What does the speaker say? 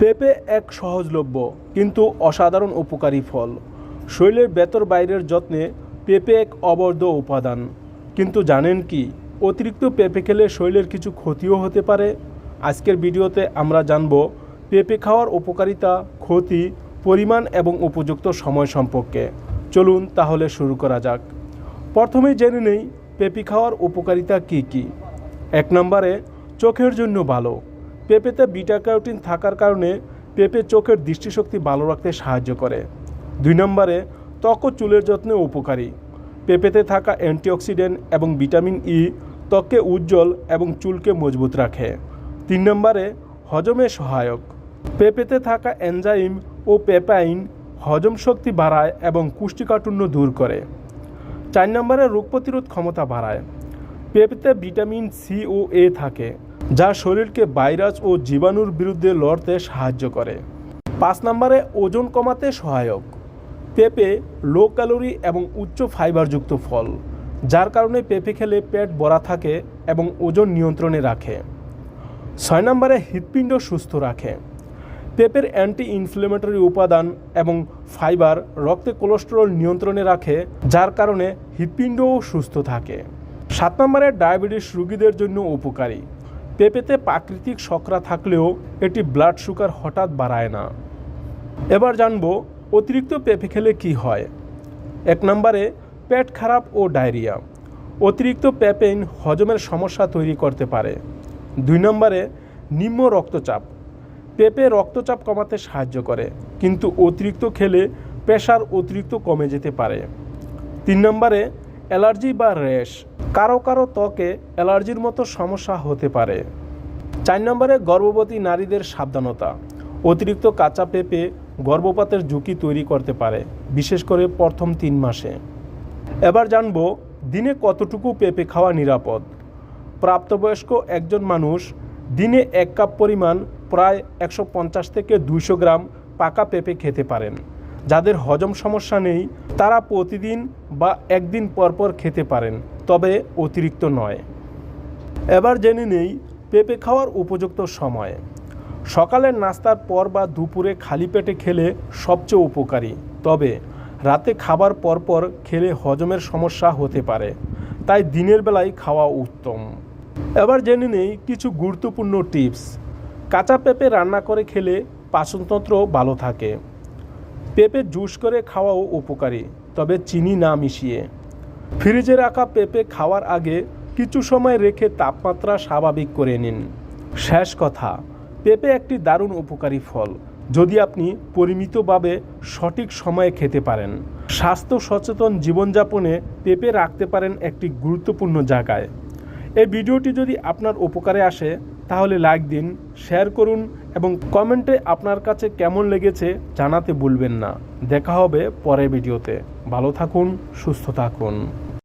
পেঁপে এক সহজলভ্য কিন্তু অসাধারণ উপকারী ফল। শরীরের বেতর বাইরের যত্নে পেঁপে এক অবর্ধ উপাদান। কিন্তু জানেন কি, অতিরিক্ত পেঁপে খেলে শরীরের কিছু ক্ষতিও হতে পারে? আজকের ভিডিওতে আমরা জানব পেঁপে খাওয়ার উপকারিতা, ক্ষতি, পরিমাণ এবং উপযুক্ত সময় সম্পর্কে। চলুন তাহলে শুরু করা যাক। প্রথমেই জেনে নেই পেঁপে খাওয়ার উপকারিতা কী কী। এক নম্বরে, চোখের জন্য ভালো। পেঁপেতে বিটা ক্যারোটিন থাকার কারণে পেঁপে চোখের দৃষ্টিশক্তি ভালো রাখতে সাহায্য করে। দুই নম্বরে, ত্বক চুলের যত্নে উপকারী। পেঁপেতে থাকা অ্যান্টিঅক্সিডেন্ট এবং ভিটামিন ই ত্বককে উজ্জ্বল এবং চুলকে মজবুত রাখে। তিন নম্বরে, হজমে সহায়ক। পেঁপেতে থাকা এনজাইম ও পেপাইন হজম শক্তি বাড়ায় এবং কুষ্টিকাঠিন্য দূর করে। চার নম্বরে, রোগ প্রতিরোধ ক্ষমতা বাড়ায়। পেঁপেতে ভিটামিন সি ও এ থাকে। যা শরীরকে ভাইরাস ও জীবাণুর বিরুদ্ধে লড়তে সাহায্য করে। পাঁচ নম্বরে ওজন কমাতে সহায়ক। পেঁপে লো ক্যালোরি এবং উচ্চ ফাইবারযুক্ত ফল, যার কারণে পেঁপে খেলে পেট ভরা থাকে এবং ওজন নিয়ন্ত্রণে রাখে। ছয় নম্বরে হৃৎপিণ্ড সুস্থ রাখে। পেঁপের অ্যান্টি ইনফ্লেমেটরি উপাদান এবং ফাইবার রক্তে কোলেস্টেরল নিয়ন্ত্রণে রাখে, যার কারণে হৃৎপিণ্ডও সুস্থ থাকে। সাত নম্বরে ডায়াবেটিস রোগীদের জন্য উপকারী। পেঁপেতে প্রাকৃতিক শকরা থাকলেও এটি ব্লাড সুগার হঠাৎ বাড়ায় না। এবার জানব অতিরিক্ত পেঁপে খেলে কি হয়। এক নম্বরে, পেট খারাপ ও ডায়রিয়া। অতিরিক্ত পেপেইন হজমের সমস্যা তৈরি করতে পারে। দুই নম্বরে, নিম্ন রক্তচাপ। পেঁপে রক্তচাপ কমাতে সাহায্য করে, কিন্তু অতিরিক্ত খেলে প্রেশার অতিরিক্ত কমে যেতে পারে। তিন নম্বরে, অ্যালার্জি বা র্যাশ। কারও কারও ত্বকে অ্যালার্জির মতো সমস্যা হতে পারে। চার নম্বরে গর্ভবতী নারীদের সাবধানতা। অতিরিক্ত কাঁচা পেঁপে গর্ভপাতের ঝুঁকি তৈরি করতে পারে, বিশেষ করে প্রথম তিন মাসে। এবার জানব, দিনে কতটুকু পেঁপে খাওয়া নিরাপদ? প্রাপ্তবয়স্ক একজন মানুষ দিনে এক কাপ পরিমাণ প্রায় একশো পঞ্চাশ থেকে দুইশো গ্রাম পাকা পেঁপে খেতে পারেন। যাদের হজম সমস্যা নেই, তারা প্রতিদিন বা একদিন পরপর খেতে পারেন, তবে অতিরিক্ত নয়। এবার জেনে নেই পেঁপে খাওয়ার উপযুক্ত সময়। সকালের নাস্তার পর বা দুপুরে খালি পেটে খেলে সবচেয়ে উপকারী, তবে রাতে খাবার পরপর খেলে হজমের সমস্যা হতে পারে, তাই দিনের বেলায় খাওয়া উত্তম। এবার জেনে নেই কিছু গুরুত্বপূর্ণ টিপস। কাঁচা পেঁপে রান্না করে খেলে পাচনতন্ত্র ভালো থাকে। পেঁপে জুস করে খাওয়াও উপকারী, তবে চিনি না মিশিয়ে। ফ্রিজে রাখা পেঁপে খাওয়ার আগে কিছু সময় রেখে তাপমাত্রা স্বাভাবিক করে নিন। শেষ কথা, পেঁপে একটি দারুণ উপকারী ফল, যদি আপনি পরিমিতভাবে সঠিক সময়ে খেতে পারেন। স্বাস্থ্য সচেতন জীবনযাপনে পেঁপে রাখতে পারেন একটি গুরুত্বপূর্ণ জায়গায়। এই ভিডিওটি যদি আপনার উপকারে আসে তাহলে লাইক দিন শেয়ার করুন এবং কমেন্টে আপনার কাছে কেমন লেগেছে জানাতে ভুলবেন না। দেখা হবে পরের ভিডিওতে ভালো থাকুন, সুস্থ থাকুন।